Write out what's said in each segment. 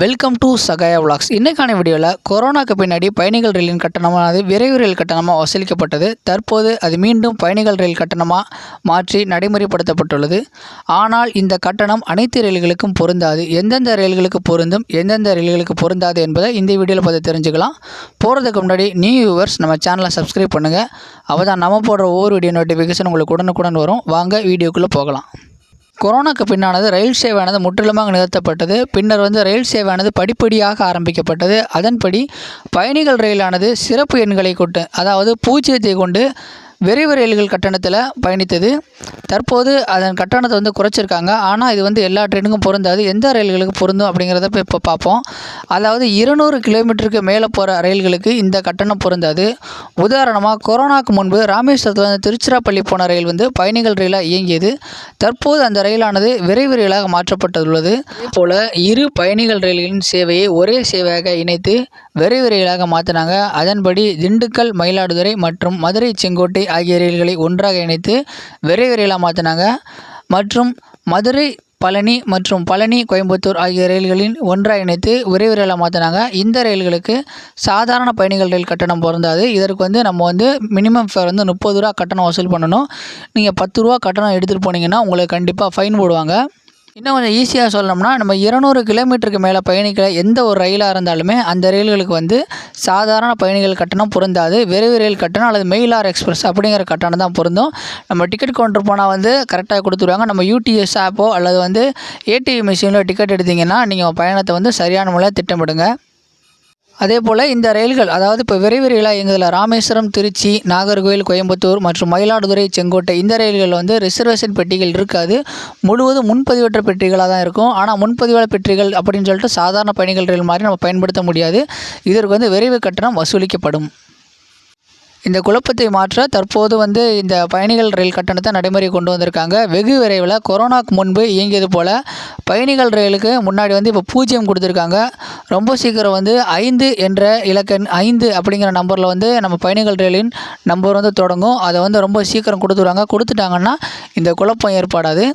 Welcome to Sahaya vlogs இன்றைக்கான வீடியோவில் கொரோனாக்கு பின்னாடி பயணிகள் ரயிலின் கட்டணமானது விரைவு ரயில் கட்டணமாக வசூலிக்கப்பட்டது. தற்போது அது மீண்டும் பயணிகள் ரயில் கட்டணமாக மாற்றி நடைமுறைப்படுத்தப்பட்டுள்ளது. ஆனால் இந்த கட்டணம் அனைத்து ரயில்களுக்கும் பொருந்தாது. எந்தெந்த ரயில்களுக்கு பொருந்தும் எந்தெந்த ரயில்களுக்கு பொருந்தாது என்பதை இந்த வீடியோவில் பார்த்து தெரிஞ்சுக்கலாம். போகிறதுக்கு முன்னாடி நியூ வியூவர்ஸ் நம்ம சேனலை சப்ஸ்கிரைப் பண்ணுங்கள் அப்போ தான் நம்ம போடுற ஒவ்வொரு வீடியோ நோட்டிஃபிகேஷன் உங்களுக்கு உடனுக்குடன் வரும். வாங்க வீடியோக்குள்ளே போகலாம். கொரோனாக்கு பின்னானது ரயில் சேவையானது முற்றிலுமாக நிறுத்தப்பட்டது பின்னர் வந்து ரயில் சேவையானது படிப்படியாக ஆரம்பிக்கப்பட்டது. அதன்படி பயணிகள் ரயிலானது சிறப்பு எண்களை கொண்டு அதாவது பூஜ்ஜியத்தை கொண்டு விரைவு ரயில்கள் கட்டணத்தில் பயணித்தது. தற்போது அதன் கட்டணத்தை வந்து குறைச்சிருக்காங்க. ஆனால் இது வந்து எல்லா ட்ரெயினுக்கும் பொருந்தாது. எந்த ரயில்களுக்கு பொருந்தும் அப்படிங்கிறத இப்போ இப்போ பார்ப்போம் அதாவது இருநூறு கிலோமீட்டருக்கு மேலே போகிற ரயில்களுக்கு இந்த கட்டணம் பொருந்தாது. உதாரணமாக கொரோனாக்கு முன்பு ராமேஸ்வரத்தில் வந்து திருச்சிராப்பள்ளி போன ரயில் வந்து பயணிகள் ரயிலாக இயங்கியது. தற்போது அந்த ரயிலானது விரைவு ரயிலாக மாற்றப்பட்டுள்ளது. போல இரு பயணிகள் ரயில்களின் சேவையை ஒரே சேவையாக இணைத்து விரைவு ரயிலாக மாற்றினாங்க அதன்படி திண்டுக்கல் மயிலாடுதுறை மற்றும் மதுரை செங்கோட்டை ஆகிய ரயில்களை ஒன்றாக இணைத்து விரைவு ரயிலாக மாற்றினாங்க மற்றும் மதுரை பழனி மற்றும் பழனி கோயம்புத்தூர் ஆகிய ரயில்களின் ஒன்றாக இணைத்து விரைவு ரயிலாக மாற்றினாங்க இந்த ரயில்களுக்கு சாதாரண பயணிகள் ரயில் கட்டணம் பொருந்தாது. இதற்கு வந்து நம்ம வந்து மினிமம் ஃபேர் வந்து முப்பது ரூபா கட்டணம் வசூல் பண்ணணும். நீங்கள் பத்து ரூபா கட்டணம் எடுத்துகிட்டு போனீங்கன்னா உங்களுக்கு கண்டிப்பாக ஃபைன் போடுவாங்க. இன்னும் கொஞ்சம் ஈஸியாக சொல்லணும்னா நம்ம இருநூறு கிலோமீட்டருக்கு மேலே பயணிக்கிற எந்த ஒரு ரயிலாக இருந்தாலுமே அந்த ரயில்களுக்கு வந்து சாதாரண பயணிகள் கட்டணம் பொருந்தாது. விரைவு ரயில் கட்டணம் அல்லது மெயிலார் எக்ஸ்பிரஸ் அப்படிங்கிற கட்டணம் தான் பொருந்தும். நம்ம டிக்கெட் கவுண்டர் போனால் வந்து கரெக்டாக கொடுத்துருவாங்க. நம்ம யூடிஎஸ் ஆப்போ அல்லது வந்து ஏடிஎம் மிஷினில் டிக்கெட் எடுத்தீங்கன்னா நீங்கள் பயணத்தை வந்து சரியான முறையில் திட்டமிடுங்க. அதே போல் இந்த ரயில்கள் அதாவது இப்போ விரைவு ரயிலாக இயங்குதில் ராமேஸ்வரம் திருச்சி நாகர்கோவில் கோயம்புத்தூர் மற்றும் மயிலாடுதுறை செங்கோட்டை இந்த ரயில்கள் வந்து ரிசர்வேஷன் பெட்டிகள் இருக்காது. முழுவதும் முன்பதிவற்ற பெட்டிகளாக தான் இருக்கும். ஆனால் முன்பதிவாளர் பெட்டிகள் அப்படின்னு சொல்லிட்டு சாதாரண பயணிகள் ரயில் மாதிரி நம்ம பயன்படுத்த முடியாது. இதற்கு வந்து விரைவு கட்டணம் வசூலிக்கப்படும். இந்த குழப்பத்தை மாற்ற தற்போது வந்து இந்த பயணிகள் ரயில் கட்டணத்தை நடைமுறை கொண்டு வந்திருக்காங்க. வெகு விரைவில் கொரோனாக்கு முன்பு இயங்கியது போல் பயணிகள் ரயிலுக்கு முன்னாடி வந்து இப்போ பூஜ்ஜியம் கொடுத்துருக்காங்க. ரொம்ப சீக்கிரம் வந்து ஐந்து என்ற இலக்கண் ஐந்து அப்படிங்கிற நம்பரில் வந்து நம்ம பயணிகள் ரயிலின் நம்பர் வந்து தொடங்கும். அதை வந்து ரொம்ப சீக்கிரம் கொடுத்துருவாங்க கொடுத்துட்டாங்கன்னா இந்த குழப்பம் ஏற்படாது.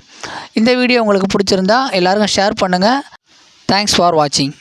இந்த வீடியோ உங்களுக்கு பிடிச்சிருந்தா எல்லாருக்கும் ஷேர் பண்ணுங்கள் தேங்க்ஸ் ஃபார் வாட்சிங்